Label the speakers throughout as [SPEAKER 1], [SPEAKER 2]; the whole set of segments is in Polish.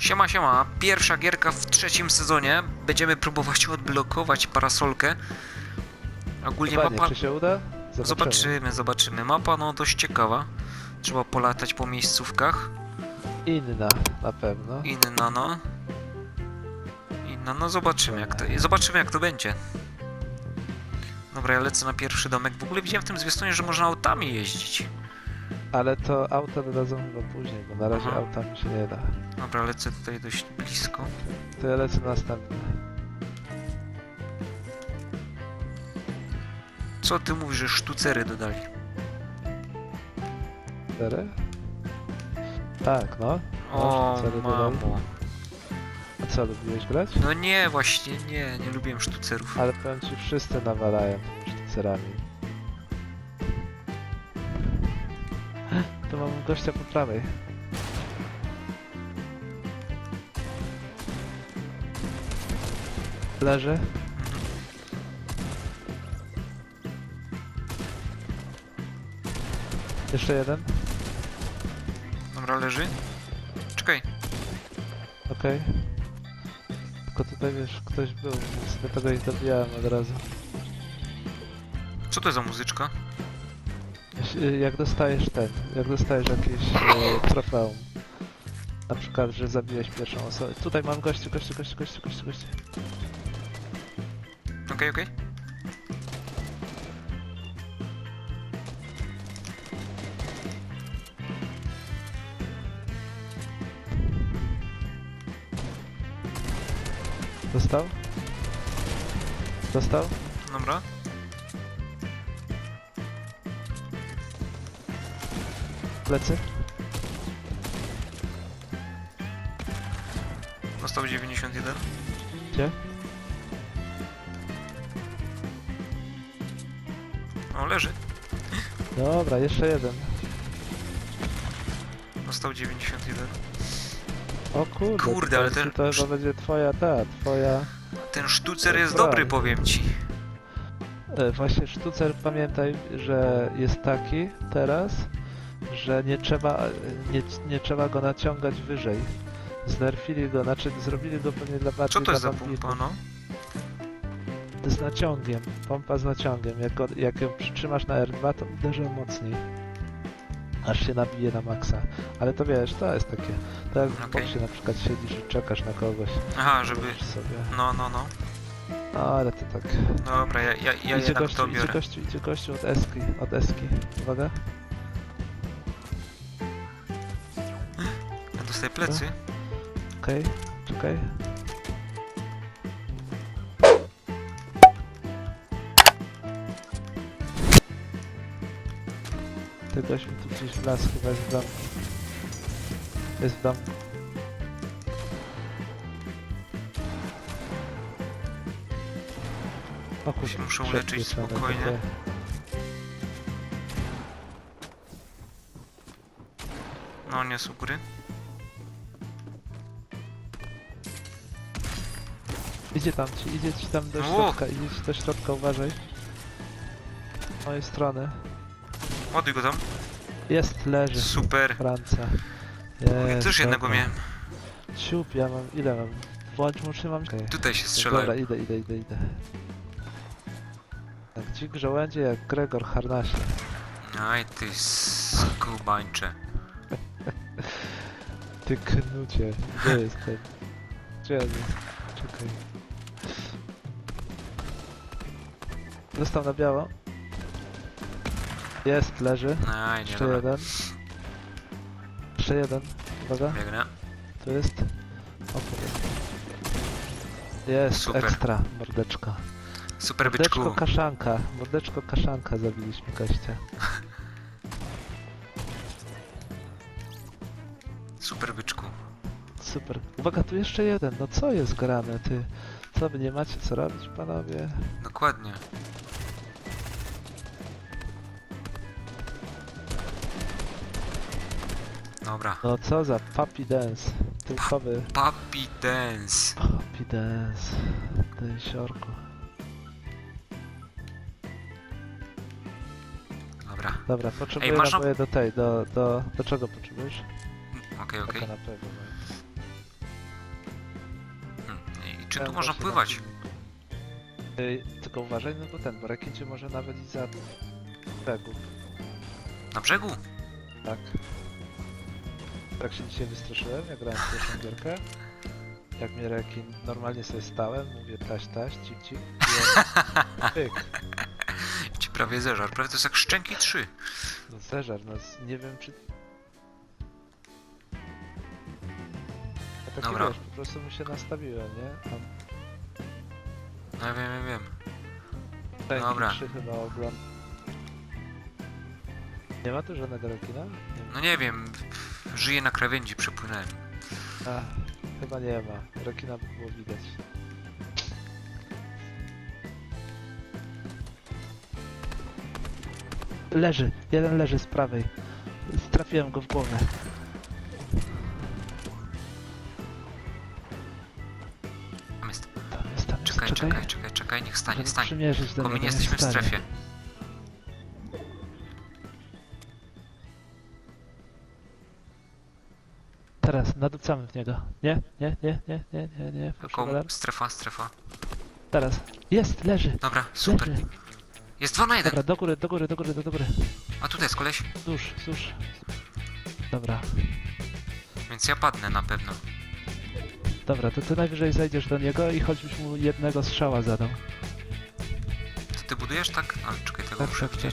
[SPEAKER 1] Siema, siema. Pierwsza gierka w trzecim sezonie. Będziemy próbować odblokować parasolkę. Ogólnie
[SPEAKER 2] Dokładnie,
[SPEAKER 1] mapa...
[SPEAKER 2] czy się uda? Zobaczymy.
[SPEAKER 1] Zobaczymy, zobaczymy. Mapa no dość ciekawa. Trzeba polatać po miejscówkach.
[SPEAKER 2] Inna, na pewno.
[SPEAKER 1] Inna no. Inna, no zobaczymy jak to... Zobaczymy jak to będzie. Dobra, ja lecę na pierwszy domek. W ogóle widziałem w tym zwiastunie, że można autami jeździć.
[SPEAKER 2] Ale to auta dodadzą chyba później, bo na razie
[SPEAKER 1] Aha.
[SPEAKER 2] autami się nie da.
[SPEAKER 1] Dobra, lecę tutaj dość blisko.
[SPEAKER 2] To ja lecę następny.
[SPEAKER 1] Co ty mówisz, że sztucery dodali?
[SPEAKER 2] Cztery? Tak, no.
[SPEAKER 1] O,
[SPEAKER 2] sztucery dodali.
[SPEAKER 1] mamo.
[SPEAKER 2] A co, lubiłeś grać?
[SPEAKER 1] No nie, właśnie nie, nie lubiłem sztucerów.
[SPEAKER 2] Ale powiem ci, wszyscy nawalają tymi sztucerami. Tu mam gościa po prawej. Leży. Jeszcze jeden.
[SPEAKER 1] Dobra, leży. Czekaj,
[SPEAKER 2] Okej. Tylko tutaj wiesz, ktoś był, więc dlatego ich dobijałem od razu.
[SPEAKER 1] co to za muzyczka?
[SPEAKER 2] Jeśli- Jak dostajesz ten, jak dostajesz jakieś e, trofeum. Na przykład, że zabiłeś pierwszą osobę. Tutaj mam gości, gości, gości, gości, gości, gości.
[SPEAKER 1] Okej, okej.
[SPEAKER 2] Dostał? Dostał?
[SPEAKER 1] Dobra.
[SPEAKER 2] Plecy?
[SPEAKER 1] Dostał 91.
[SPEAKER 2] Gdzie?
[SPEAKER 1] O, leży.
[SPEAKER 2] Dobra, jeszcze jeden.
[SPEAKER 1] Dostał 91.
[SPEAKER 2] O kurde.
[SPEAKER 1] Kurde, ale ten-
[SPEAKER 2] To chyba będzie twoja ta, twoja...
[SPEAKER 1] Ten sztucer jest
[SPEAKER 2] Dobra.
[SPEAKER 1] dobry, powiem ci.
[SPEAKER 2] E, Właśnie sztucer pamiętaj, że jest taki teraz, że nie trzeba, nie, nie trzeba go naciągać wyżej. Znerfili go, znaczy zrobili go pewnie dla bardziej
[SPEAKER 1] Co to jest za
[SPEAKER 2] dla
[SPEAKER 1] pompa, no?
[SPEAKER 2] Z naciągiem, pompa z naciągiem. Jak, jak ją przytrzymasz na R2, to uderzy mocniej. Aż się nabije na maksa. Ale to wiesz, to jest takie. To jak w
[SPEAKER 1] Okej.
[SPEAKER 2] boksie na przykład siedzisz i czekasz na kogoś.
[SPEAKER 1] Aha, żeby...
[SPEAKER 2] Sobie.
[SPEAKER 1] No, no, no.
[SPEAKER 2] No ale to tak.
[SPEAKER 1] Dobra, ja, ja, ja
[SPEAKER 2] idzie,
[SPEAKER 1] jednak
[SPEAKER 2] gościu,
[SPEAKER 1] to
[SPEAKER 2] idzie
[SPEAKER 1] biorę.
[SPEAKER 2] gościu, idzie gościu od eski, od eski. Uwaga.
[SPEAKER 1] Dostaję plecy.
[SPEAKER 2] Okej, czekaj. Ty gość mi tu gdzieś w las chyba jest w domku. Jest w domku. O kurczę,
[SPEAKER 1] uleczyć
[SPEAKER 2] wieczorem,
[SPEAKER 1] spokojnie.
[SPEAKER 2] okej.
[SPEAKER 1] No, nie są góry.
[SPEAKER 2] Idzie tam ci, idzie ci tam do środka, idzie ci do środka, uważaj. Z mojej strony.
[SPEAKER 1] Ładuj go tam.
[SPEAKER 2] Jest, leży.
[SPEAKER 1] Super.
[SPEAKER 2] Franca. Jest,
[SPEAKER 1] też jednego
[SPEAKER 2] dobra.
[SPEAKER 1] miałem.
[SPEAKER 2] Ciup, ja mam, ile mam? Włącz mu, trzymam. Okay.
[SPEAKER 1] Tutaj się
[SPEAKER 2] Dobra,
[SPEAKER 1] strzelają.
[SPEAKER 2] idę, idę, idę, idę. Tak, dźwig żołędzie jak Gregor Harnasie.
[SPEAKER 1] Aj, ty skubańcze.
[SPEAKER 2] Ty knucie, gdzie jest ten? Gdzie on jest? Czekaj. Dostał na biało. Jest, leży.
[SPEAKER 1] Aj, nie,
[SPEAKER 2] Jeszcze
[SPEAKER 1] dobra.
[SPEAKER 2] jeden. Jeszcze jeden. Uwaga,
[SPEAKER 1] Biegnę.
[SPEAKER 2] tu jest. O, kurde. Jest,
[SPEAKER 1] Super.
[SPEAKER 2] ekstra, mordeczko.
[SPEAKER 1] Super
[SPEAKER 2] Mordeczko
[SPEAKER 1] byczku.
[SPEAKER 2] kaszanka, mordeczko kaszanka zabiliśmy gościa.
[SPEAKER 1] Super byczku.
[SPEAKER 2] Super. Uwaga, tu jeszcze jeden. No co jest grane, ty? Co wy nie macie co robić, panowie?
[SPEAKER 1] Dokładnie. Dobra.
[SPEAKER 2] No co za puppy dance. Typowy
[SPEAKER 1] Puppy Dance.
[SPEAKER 2] puppy dance. Ty siorku.
[SPEAKER 1] Dobra.
[SPEAKER 2] Dobra, potrzebuję
[SPEAKER 1] masz na-
[SPEAKER 2] naboje do tej, do, do... Do czego potrzebujesz?
[SPEAKER 1] Okej, okej.
[SPEAKER 2] Taka na pewno.
[SPEAKER 1] Czym tu można pływać?
[SPEAKER 2] Y, tylko uważaj, no bo ten, bo rekin cię może nawet i za brzegu.
[SPEAKER 1] Na brzegu?
[SPEAKER 2] Tak. Tak się dzisiaj wystraszyłem, jak grałem w pierwszą gierkę. Jak mnie rekin, normalnie sobie stałem, mówię taś, taś, cik, cik. I on, pyk.
[SPEAKER 1] Ci prawie zeżar. Prawie to jest jak szczęki 3.
[SPEAKER 2] No zeżar, no z- nie wiem czy... Ja taki
[SPEAKER 1] Dobra.
[SPEAKER 2] wiesz, po prostu mu się nastawiłem, nie? Tam
[SPEAKER 1] No ja wiem, ja wiem.
[SPEAKER 2] Ręki
[SPEAKER 1] Dobra.
[SPEAKER 2] trzy chyba ogląd. Nie ma tu żadnego rekina? Nie.
[SPEAKER 1] No nie wiem. Żyję na krawędzi, przepłynąłem.
[SPEAKER 2] Ach, chyba nie ma. Rekina by było widać. Leży, jeden leży z prawej. Trafiłem go w głowę.
[SPEAKER 1] Tam jest.
[SPEAKER 2] Tam jest, tam jest.
[SPEAKER 1] Czekaj, czekaj, czekaj, czekaj, niech stanie,
[SPEAKER 2] Żeby
[SPEAKER 1] stań.
[SPEAKER 2] przymierzyć do
[SPEAKER 1] Tylko my
[SPEAKER 2] niego,
[SPEAKER 1] nie
[SPEAKER 2] niech
[SPEAKER 1] jesteśmy w
[SPEAKER 2] stanie.
[SPEAKER 1] strefie.
[SPEAKER 2] Teraz, naducamy w niego. Nie, nie, nie, nie, nie, nie, nie. Proszę
[SPEAKER 1] strefa, strefa.
[SPEAKER 2] Teraz. Jest, leży.
[SPEAKER 1] Dobra, super.
[SPEAKER 2] Leży.
[SPEAKER 1] Jest 2 na 1.
[SPEAKER 2] Dobra, do góry, do góry, do góry, do góry.
[SPEAKER 1] A tutaj jest koleś.
[SPEAKER 2] Dusz, dusz. Dobra,
[SPEAKER 1] Więc ja padnę na pewno.
[SPEAKER 2] dobra, to ty najwyżej zejdziesz do niego i choćbyś mu jednego strzała zadał.
[SPEAKER 1] To ty budujesz tak? Ale czekaj, tego
[SPEAKER 2] Tak,
[SPEAKER 1] muszę
[SPEAKER 2] tak, tak.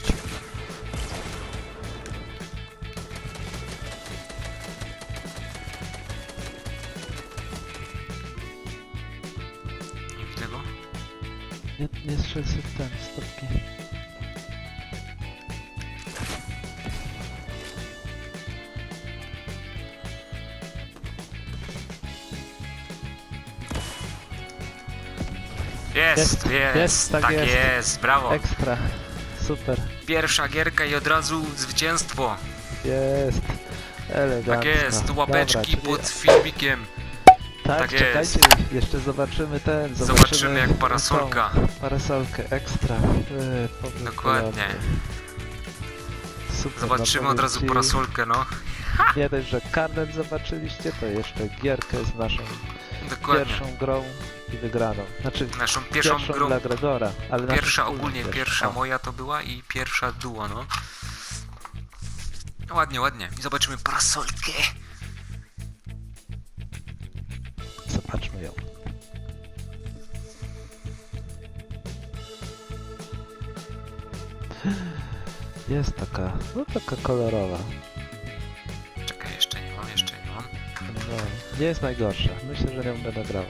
[SPEAKER 2] Sobie w ten, stopki.
[SPEAKER 1] Jest,
[SPEAKER 2] Jest,
[SPEAKER 1] jest,
[SPEAKER 2] jest, tak
[SPEAKER 1] tak
[SPEAKER 2] jest.
[SPEAKER 1] jest, brawo.
[SPEAKER 2] Ekstra. Super.
[SPEAKER 1] Pierwsza gierka i od razu zwycięstwo.
[SPEAKER 2] Jest. Elegancko.
[SPEAKER 1] Tak jest, łapeczki
[SPEAKER 2] Dobra, czyli-
[SPEAKER 1] pod filmikiem.
[SPEAKER 2] Tak,
[SPEAKER 1] tak
[SPEAKER 2] czekajcie, jeszcze zobaczymy ten.
[SPEAKER 1] Zobaczymy jak
[SPEAKER 2] tą
[SPEAKER 1] parasolka.
[SPEAKER 2] Parasolkę, ekstra. Yy,
[SPEAKER 1] Dokładnie.
[SPEAKER 2] Super,
[SPEAKER 1] Zobaczymy
[SPEAKER 2] no
[SPEAKER 1] od razu parasolkę, no.
[SPEAKER 2] Nie dość, że karnet zobaczyliście, to jeszcze gierkę z naszą
[SPEAKER 1] Dokładnie.
[SPEAKER 2] pierwszą grą i wygraną. Znaczy
[SPEAKER 1] Naszą pierwszą
[SPEAKER 2] pierwszą
[SPEAKER 1] grą.
[SPEAKER 2] dla Gregora, ale
[SPEAKER 1] Pierwsza ogólnie,
[SPEAKER 2] pierwszą.
[SPEAKER 1] pierwsza
[SPEAKER 2] O,
[SPEAKER 1] moja to była i pierwsza duo, no. Ładnie, ładnie. I zobaczymy parasolkę.
[SPEAKER 2] Jest taka, no taka kolorowa.
[SPEAKER 1] Czekaj, jeszcze nie mam, jeszcze nie mam.
[SPEAKER 2] No, nie jest najgorsza. Myślę, że nią będę grał.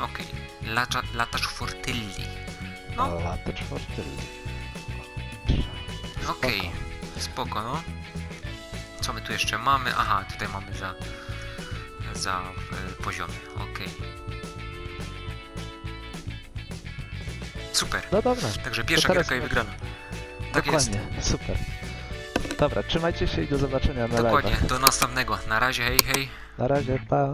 [SPEAKER 1] Okej. Lacza, latasz fortylli. No,
[SPEAKER 2] No. Lata czwarty.
[SPEAKER 1] okej. Spoko, no. Co my tu jeszcze mamy? Aha, tutaj mamy za... za y, poziomy. Okej. Super.
[SPEAKER 2] No dobra,
[SPEAKER 1] Także pierwsza
[SPEAKER 2] teraz
[SPEAKER 1] gierka i wygrana. Tak jest.
[SPEAKER 2] dokładnie, super. Dobra, trzymajcie się i do zobaczenia na
[SPEAKER 1] Dokładnie.
[SPEAKER 2] live.
[SPEAKER 1] Do następnego. Na razie, hej, hej.
[SPEAKER 2] Na razie, pa.